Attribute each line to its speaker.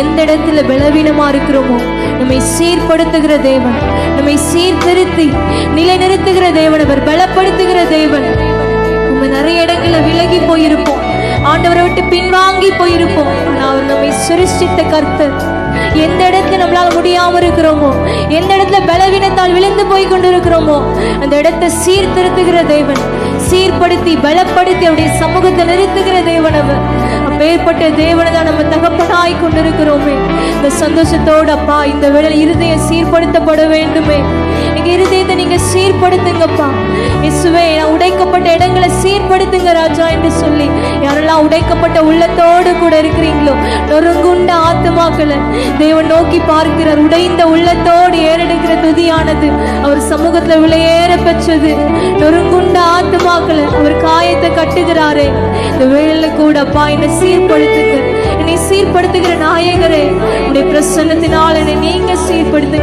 Speaker 1: எந்த இடத்துல பலவீனமா இருக்கிறோமோ நம்மை சீர்படுத்துகிற தேவன் நம்மை சீர்திருத்தி நிலைநிறுத்துகிற தேவன் அவர் பலப்படுத்துகிற தேவன். நம்ம நிறைய இடங்கள்ல விலகி போயிருப்போம். ஆண்டவரை விட்டு பின்வாங்கி போயிருப்போம். ஆனா அவர் நம்மை சிருஷ்டித்த கர்த்தர். எந்த இடத்துல நம்மளால முடியாம இருக்கிறோமோ எந்த இடத்துல பலவீனத்தால் விழுந்து போய் கொண்டிருக்கிறோமோ அந்த இடத்தை சீர்திருத்துகிற தேவன் சீர்படுத்தி பலப்படுத்தி அவருடைய சமூகத்தை நிறுத்துகிற தேவன் அவர். அப்பேற்பட்ட தேவனை தான் நம்ம தகப்பனாய் கொண்டிருக்கிறோமே. இந்த சந்தோஷத்தோடு அப்பா இந்த வேளை இருதயம் சீர்படுத்தப்பட வேண்டுமே. எங்க இருதயத்தை நீங்கள் சீர்படுத்துங்கப்பா. இசுவே நான் உடைக்கப்பட்ட இடங்களை சீர்படுத்துங்க ராஜா என்று சொல்லி யாரெல்லாம் உடைக்கப்பட்ட உள்ளத்தோடு கூட இருக்கிறீங்களோ நொறுங்குண்ட ஆத்மாக்களை தேவன் நோக்கி பார்க்கிறார். உடைந்த உள்ளத்தோடு ஏறெடுக்கிற துதியானது அவர் சமூகத்துல விளையேற பெற்றது. நொறுங்குண்ட ஆத்மாக்களை அவர் காயத்தை கட்டுகிறாரே. இந்த வேளையில கூட அப்பா என்னை சீர்படுத்துங்க. என்னை சீர்படுத்துகிற நாயகரே உடைய பிரசன்னத்தினால் என்னை நீங்க சீர்படுத்துங்கன்னு